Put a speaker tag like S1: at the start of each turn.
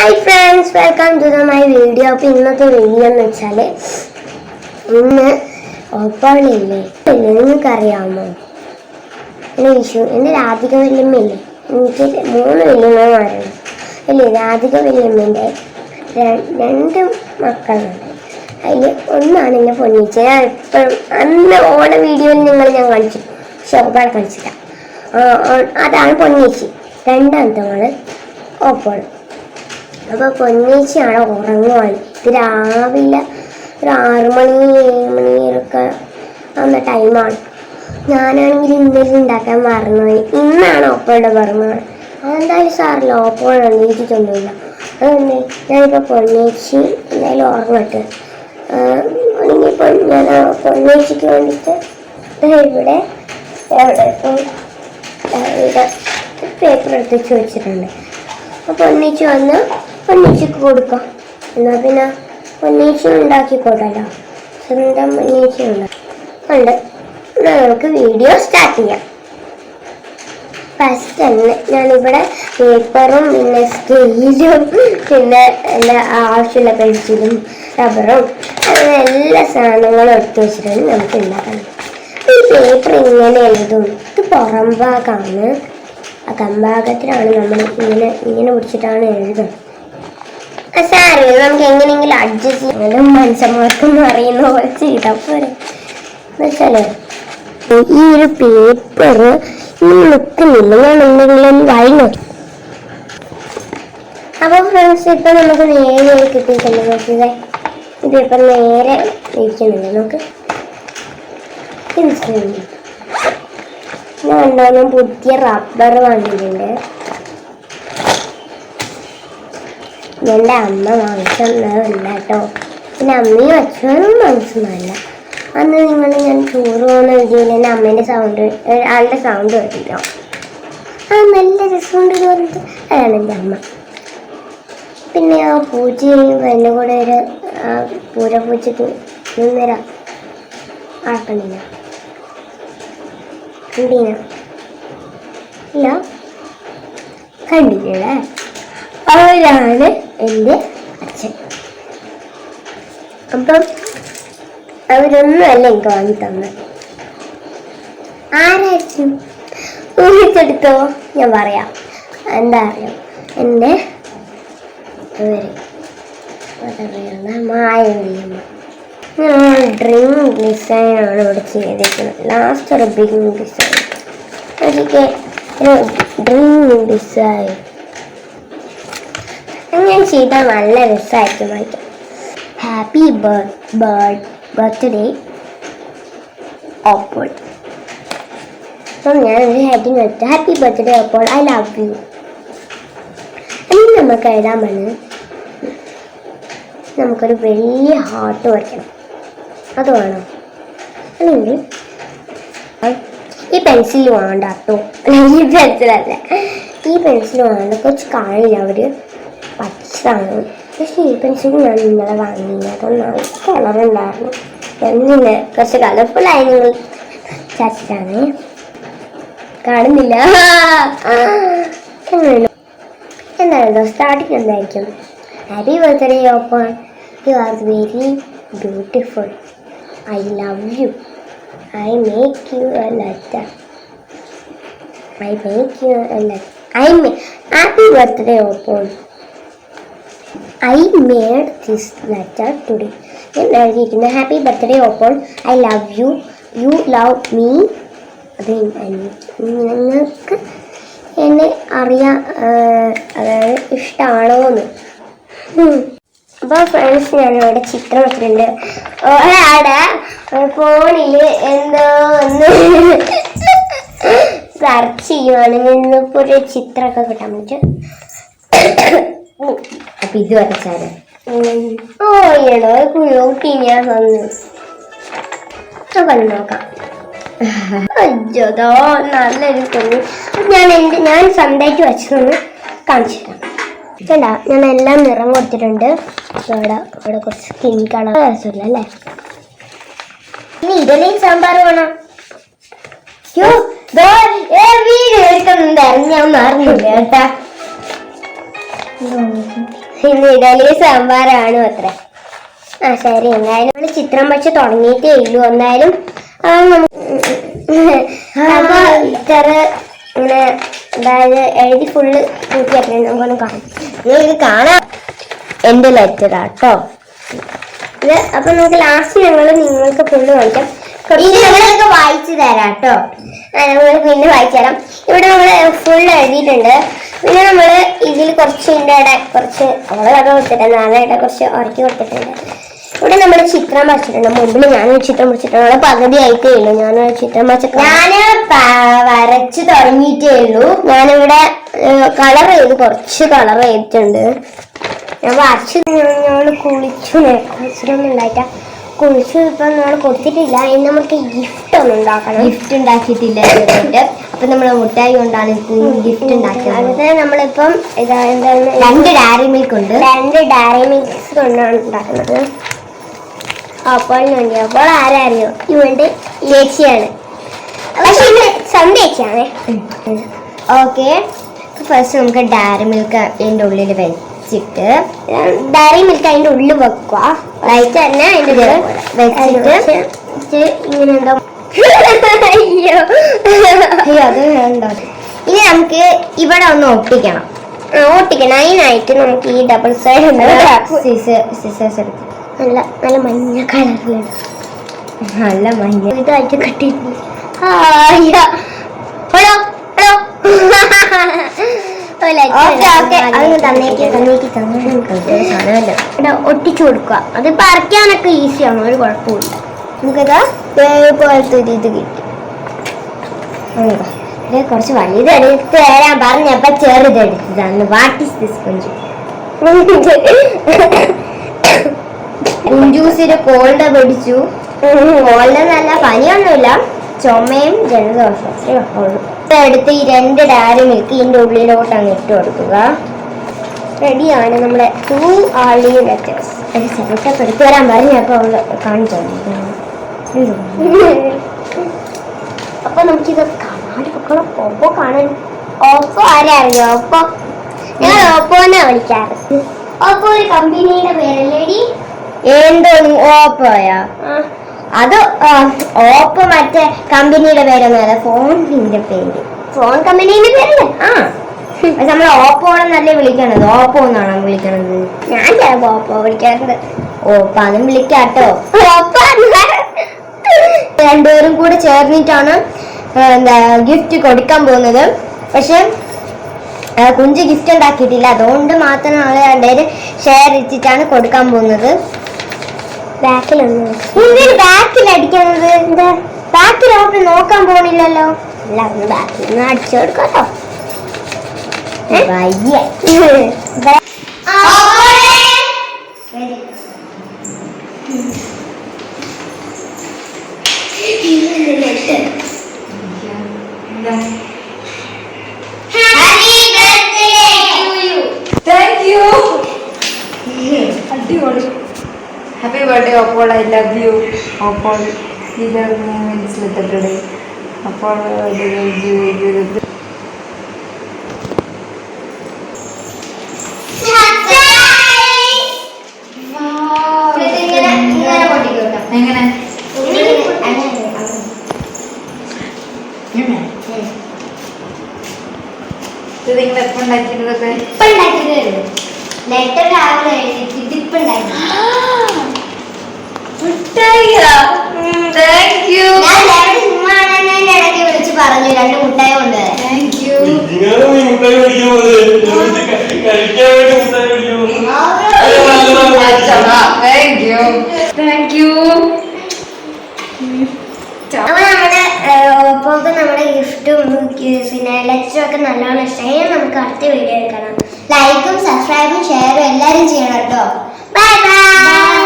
S1: Hi friends welcome to the my video അപ്പോൾ ഇന്നത്തെ video എന്ന് വെച്ചാൽ ഇന്ന് ഓപ്പാണില്ലേ ഇല്ലേ നിങ്ങൾക്കറിയാമോ? എന്റെ വിഷു എന്റെ രാധിക വല്യമ്മയില്ലേ? എനിക്ക് മൂന്ന് വല്യമ്മമാരാണ് അല്ലേ? രാധിക വല്യമ്മേന്റെ രണ്ട് മക്കളുണ്ട്. അതിൽ ഒന്നാണ് എന്റെ പൊന്നിച്ച ഞാൻ എപ്പോഴും അന്ന് ഓണ വീഡിയോയിൽ നിങ്ങൾ ഞാൻ കളിച്ചു ശോഭ കളിച്ചിട്ടാണ് അതാണ് പൊന്നിച്ചി രണ്ടാമത്തെ മോൾ ഓപ്പോൾ അപ്പൊ കൊഞ്ഞേച്ചിയാണ് ഉറങ്ങുവാണ് ഇത് രാവിലെ ഒരു ആറുമണി ഏഴ് മണിയൊക്കെ ആവുന്ന ടൈമാണ് ഞാനാണെങ്കിൽ ഇന്നലെ ഉണ്ടാക്കാൻ മറന്നുപോയി. ഇന്നാണ് ഒപ്പയുടെ പറഞ്ഞത് അതെന്തായാലും സാറില്ല ഓപ്പോൾ എണീറ്റിട്ടൊന്നുമില്ല. അതുകൊണ്ട് ഞാനിപ്പോൾ പൊന്നേച്ചി എന്തായാലും ഉറങ്ങട്ടെ. ഇനിയിപ്പോൾ ഞാൻ പൊന്നേച്ചിക്ക് വേണ്ടിയിട്ട് ഇവിടെ എവിടെ പേപ്പർ എടുത്ത് വെച്ചിട്ടുണ്ട്. അപ്പോൾ പൊന്നേച്ചി വന്ന് പൊന്നേച്ചിക്ക് കൊടുക്കാം. എന്നാ പിന്നെ പൊന്നേച്ചി ഉണ്ടാക്കിക്കോട്ടല്ലോ സ്വന്തം ഉണ്ണീച്ച ഉണ്ട്. ഉണ്ട് നമുക്ക് വീഡിയോ സ്റ്റാർട്ട് ചെയ്യാം. ഫസ്റ്റ് തന്നെ ഞാനിവിടെ പേപ്പറും പിന്നെ സ്കെയിലും പിന്നെ എല്ലാ ആവശ്യമുള്ള പെൻസിലും റബ്ബറും അങ്ങനെ എല്ലാ സാധനങ്ങളും എടുത്ത് വെച്ചിട്ടാണ് നമുക്ക് ഉണ്ടാക്കാൻ ഈ പേപ്പർ ഇങ്ങനെ എഴുതും. ഇത് പുറം ഭാഗമാണ് കമ്പാകത്തിലാണ് നമ്മൾ ഇങ്ങനെ ഇങ്ങനെ പിടിച്ചിട്ടാണ് എഴുതുന്നത്. ആ സാരമില്ല നമുക്ക് എങ്ങനെയെങ്കിലും അഡ്ജസ്റ്റ് ചെയ്യാനും മനുഷ്യന്മാർക്കൊന്നും അറിയുന്ന പോലെ ചെയ്താൽ പോരെ. എന്നുവെച്ചാൽ ഈ ഒരു പേപ്പർ ഇനി നിൽക്കുന്നില്ല ഞാൻ എന്തെങ്കിലും ഒന്ന് വായി അപ്പൊ ഫ്രണ്ട്സ് ഇപ്പൊ നമുക്ക് നേരെ കിട്ടിയിട്ടുണ്ട് നോക്കിയതേ പേപ്പർ നേരെ ഇരിക്കുന്നില്ല നമുക്ക് ഞാൻ ഉണ്ടാകുന്ന പുതിയ റബ്ബർ വാങ്ങിയിട്ടുണ്ട്. എന്റെ അമ്മ വാങ്ങിച്ചൊന്നതല്ല കേട്ടോ പിന്നെ അമ്മയും അച്ഛനും വാങ്ങിച്ചൊന്നുമല്ല അന്ന് നിങ്ങൾ ഞാൻ ടൂർ പോകുന്ന വീഡിയോയിൽ എന്റെ അമ്മേന്റെ സൗണ്ട് ആളുടെ സൗണ്ട് കേട്ടിട്ടോ. ആ നല്ല രസമുണ്ട് എന്ന് പറഞ്ഞിട്ട് അതാണ് എന്റെ അമ്മ. പിന്നെ ആ പൂച്ച എന്റെ കൂടെ ഒരു പൂര പൂച്ചയ്ക്ക് നിന്നര ആക്കണില്ല കണ്ടീന? ഇല്ല കണ്ടില്ലേ അവരാണ് എന്റെ അച്ഛൻ. അപ്പം അവരൊന്നും അല്ല എനിക്ക് വാങ്ങി തന്നെ. ആരായിരിക്കും? ഊഹിച്ചെടുത്തോ ഞാൻ പറയാം. എന്താ അറിയാം? എന്റെ ഡ്രിങ് ഡിസൈനാണ് ഇവിടെ ചെയ്തിരിക്കുന്നത് ലാസ്റ്റ് ഒരു ബിഗ് ഡിസൈൻ ഒരു ഡ്രിങ് ഡിസൈൻ അങ്ങനെ ചെയ്താൽ നല്ല രസമായിരിക്കും വായിക്കാം ഹാപ്പി ബർത്ത് ബർത്ത് ബർത്ത്ഡേ ഓപ്പോൾ അപ്പം ഞാൻ ഒരു ഹെഡിങ് വെച്ചു. Happy birthday Oppol I love you ഇനി നമുക്ക് എഴുതാൻ പറ്റുന്നത് നമുക്കൊരു വലിയ ഹാർട്ട് വരയ്ക്കണം. അത് വേണം. അല്ലെങ്കിൽ ഈ പെൻസിൽ വേണ്ട കേട്ടോ. ഈ പെൻസിലല്ല ഈ പെൻസിൽ വേണ്ട. കുറച്ച് കാണില്ല അവർ പച്ചതാണ് പക്ഷേ ഈ പെൻസിൽ ഞാൻ ഇന്നലെ വാങ്ങിയില്ല നല്ല ഞാൻ ഇന്നലെ കുറച്ച് കളർഫുള്ളായി നിങ്ങൾ ചാച്ചിട്ടാണ് കാണുന്നില്ല. എന്താണല്ലോ സ്റ്റാർട്ടിങ് എന്തായിരിക്കും? Happy birthday Oppol you are very beautiful I love you I make you a letter I make you a letter I may happy birthday Oppol I made this letter today ഞാൻ എഴുതിയിരിക്കുന്നത് happy birthday Oppol I love you you love me നിങ്ങൾക്ക് എന്നെ അറിയാ അതായത് ഇഷ്ടമാണോ എന്ന് അപ്പോൾ friends ഞാനിവിടെ ചിത്രം വെച്ചിട്ടുണ്ട് ഒരാടെ ഫോണിൽ എന്തോ ഒന്ന് സെർച്ച് ചെയ്യുവാണെങ്കിൽ ഇന്നിപ്പോൾ ഒരു ചിത്രമൊക്കെ കിട്ടാൻ പറ്റും. അപ്പൊ ഇത് വരച്ചാൽ? ഓ എടോ കുട്ടി ഞാൻ വന്നു നോക്കാം. അയ്യോതോ നല്ലൊരു കുഞ്ഞു. ഞാൻ എന്റെ ഞാൻ സ്വന്തമായിട്ട് വെച്ചതൊന്ന് കാണിച്ചു തരാം. കണ്ട ഞാൻ എല്ലാം നിറം കൊടുത്തിട്ടുണ്ട്. ഇവിടെ ഇവിടെ കുറച്ച് സ്കിൻ കളർ രസമില്ല അല്ലേ? ഇനി ഇതിലേ സാമ്പാർ വേണം. എടുക്കുന്നുണ്ടായിരുന്നു ഞാൻ മറന്നില്ല കേട്ടാ. ഇന്ന് ഇഡലി സാമ്പാറാണ് അത്ര. ആ ശരി. എന്തായാലും നമ്മൾ ചിത്രം വച്ച് തുടങ്ങിയിട്ടേ ഉള്ളൂ. എന്തായാലും ആ, നമുക്ക് അപ്പൊ ഇത്ര ഇങ്ങനെ അതായത് എഴുതി ഫുള്ള് കൂട്ടിയാക്കണം നമുക്കൊന്ന് കാണാം. നിങ്ങൾക്ക് കാണാം. എന്റെ ലെറ്റർ ആട്ടോ ഇത് അപ്പൊ നമുക്ക് ലാസ്റ്റ് ഞങ്ങൾ നിങ്ങൾക്ക് ഫുള്ള് വായിക്കാം. ഞങ്ങളൊക്കെ വായിച്ചു തരാം കേട്ടോ നമ്മൾ പിന്നെ വായിച്ചു തരാം. ഇവിടെ നമ്മൾ ഫുൾ എഴുതിയിട്ടുണ്ട്. പിന്നെ നമ്മൾ ഇതിൽ കുറച്ച് ഇതിന്റെ ഇട കുറച്ച് അവളെ കഥ കൊടുത്തിട്ടുണ്ട് ഇട കുറച്ച് ഉറക്കി കൊടുത്തിട്ടുണ്ട്. ഇവിടെ നമ്മൾ ചിത്രം വരച്ചിട്ടുണ്ട്. മുമ്പിൽ ഞാനൊരു ചിത്രം വരച്ചിട്ടുണ്ട്. അവളെ പകുതി ആയിട്ടേ ഉള്ളൂ. ഞാനൊരു ചിത്രം വരച്ച ഞാൻ വരച്ച് തുടങ്ങിയിട്ടേ ഉള്ളൂ. ഞാനിവിടെ കളർ ചെയ്ത് കുറച്ച് കളർ ചെയ്തിട്ടുണ്ട്. ഞാൻ വരച്ച് ഞങ്ങൾ കുളിച്ചു കുളിച്ചിട്ടൊന്നും ഉണ്ടായിട്ട കുളിച്ചു ഇപ്പം നമ്മൾ കൊടുത്തിട്ടില്ല. ഇനി നമുക്ക് ഗിഫ്റ്റ് ഒന്ന് ഉണ്ടാക്കണം.
S2: ഗിഫ്റ്റ് ഉണ്ടാക്കിയിട്ടില്ല ഇതുവരെയായിട്ട്. അപ്പൊ നമ്മൾ മുട്ടായി കൊണ്ടാണ് ഗിഫ്റ്റ് ഉണ്ടാക്കിയത്
S1: അത് നമ്മളിപ്പം ഇതാ എന്താണ്?
S2: രണ്ട് ഡയറി മിൽക്ക് ഉണ്ട്.
S1: രണ്ട് ഡയറി മിൽക്സ് കൊണ്ടാണ് ഉണ്ടാക്കുന്നത്. അപ്പോൾ അപ്പോൾ ആരറിയോ? ഇവന്റെ ചേച്ചിയാണ്. പക്ഷെ ഇത്
S2: ഓക്കെ. ഫസ്റ്റ് നമുക്ക് ഡയറി മിൽക്ക് എന്റെ ഉള്ളിൽ വെച്ചിട്ട്
S1: ഡയറി മിൽക്ക് അതിന്റെ ഉള്ളിൽ വെക്കുക.
S2: വൈറ്റ് തന്നെ അതിന്റെ
S1: ഇത്
S2: വെച്ചിട്ട്
S1: ഇങ്ങനെ എന്തോ അയ്യോ.
S2: അയ്യോ, അത് വേണ്ട. ഇനി നമുക്ക് ഇവിടെ ഒന്ന് ഒട്ടിക്കണം.
S1: ഓട്ടിക്കണം ഒട്ടിക്കണം. അതിനായിട്ട് നമുക്ക് ഈ ഡബിൾ സൈഡ്
S2: സിസേഴ്സ്
S1: നല്ല നല്ല മഞ്ഞ കളറിലുണ്ട്
S2: നല്ല മഞ്ഞ.
S1: ഇതായിട്ട് കട്ടിയിട്ടുണ്ട് ഹലോ ഒട്ടിച്ചു കൊടുക്കുക. അത് പറിക്കാനൊക്കെ ഈസിയാണ് ഒരു കുഴപ്പമില്ല
S2: നമുക്കത് പോലത്തെ ഒരു ഇത് കിട്ടി. കുറച്ച് വലുത് എടുത്ത് തരാൻ പറഞ്ഞപ്പോ ചെറുതെടുത്തതാണ് വാട്ട് ഈസ് ദിസ് കുഞ്ചു? കുഞ്ചൂസിന് കോൾഡ് പിടിച്ചു. കോൾഡ് നല്ല പനിയൊന്നുമില്ല. ചുമയും ജലദോഷം അത്രേ ഉള്ളൂ. എടുത്ത് ഈ രണ്ട് ഡയറി മിൽക്ക് ഇതിന്റെ ഉള്ളിലോട്ട് അങ്ങ് ഇട്ട് കൊടുക്കുക.
S1: റെഡിയാണ് നമ്മുടെ ടു ആളി ലെറ്റേഴ്സ്
S2: ഒരു സെറ്റപ്പ് എടുത്തു പറഞ്ഞു അപ്പോൾ അവൾ കാണിച്ചു
S1: അപ്പൊ നമുക്കിത് കാണാൻ പൊക്കണം ഓപ്പോ കാണാൻ. ഓപ്പോ ആരെ അറിയോ? ഓപ്പോ ഞാൻ ഓപ്പോന്നാ വിളിക്കാറ്. ഓപ്പോ ഒരു കമ്പനിയുടെ പേരല്ലേടി
S2: എന്തോ ഓപ്പോയാ അത് ഓപ്പോ മറ്റേ കമ്പനിയുടെ പേരൊന്നുമല്ല ഫോണിന്റെ പേര്.
S1: ഫോൺ കമ്പനിയുടെ പേരല്ലേ?
S2: ആ. പക്ഷെ നമ്മൾ ഓപ്പോ എന്നല്ലേ വിളിക്കണത്. ഓപ്പോ എന്നാണോ വിളിക്കണത്?
S1: ഞാൻ ചിലപ്പോ ഓപ്പോ വിളിക്കാറുണ്ട്.
S2: ഓപ്പോ അതും വിളിക്കാട്ടോ. രണ്ടുപേരും കൂടെ ചേർന്നിട്ടാണ് എന്താ ഗിഫ്റ്റ് കൊടുക്കാൻ പോകുന്നത്. പക്ഷെ കുഞ്ച് ഗിഫ്റ്റ് ഉണ്ടാക്കിയിട്ടില്ല. അതുകൊണ്ട് മാത്രം ഞങ്ങൾ രണ്ടുപേര് ഷെയർ ഇട്ടിട്ടാണ് കൊടുക്കാൻ പോകുന്നത്.
S1: ബാക്കിലൊന്നും.
S2: എന്തിന് ബാക്കിൽ അടിക്കുന്നത് എന്താ? ബാക്കിൽ ഓപ്പൺ നോക്കാൻ പോണില്ലല്ലോ.
S1: അല്ല ഒന്ന് ബാക്കിൽ നിന്ന് അടിച്ചു കൊടുക്കട്ടോ
S2: വയ്യ.
S3: താങ്ക് യു അടിപൊളി ഹാപ്പി ബർത്ത്ഡേ അപ്പോൾ ഐ ലവ് യു അപ്പോൾ ഇതൊരു മനസ്സിലെത്തട്ടെ അപ്പോൾ എങ്ങനെ? ഇത് നിങ്ങൾ എപ്പോൾ ഉണ്ടാക്കിയതൊക്കെ?
S2: ലെറ്റർ രാവിലെ എഴുതിയിട്ട് ഇപ്പൊ ഉണ്ടാക്കി. പറഞ്ഞു രണ്ട് മുട്ടായി കൊണ്ടുവരാൻ.
S1: നമ്മുടെ ഒപ്പം നമ്മുടെ ഗിഫ്റ്റും പിന്നെ ലെറ്ററും ഒക്കെ നല്ലോണം ഇഷ്ടമായി. നമുക്ക് അടുത്ത വീഡിയോ എടുക്കണം
S2: ലൈക്കും സബ്സ്ക്രൈബും ഷെയറും എല്ലാരും ചെയ്യണം കേട്ടോ.
S1: Bye bye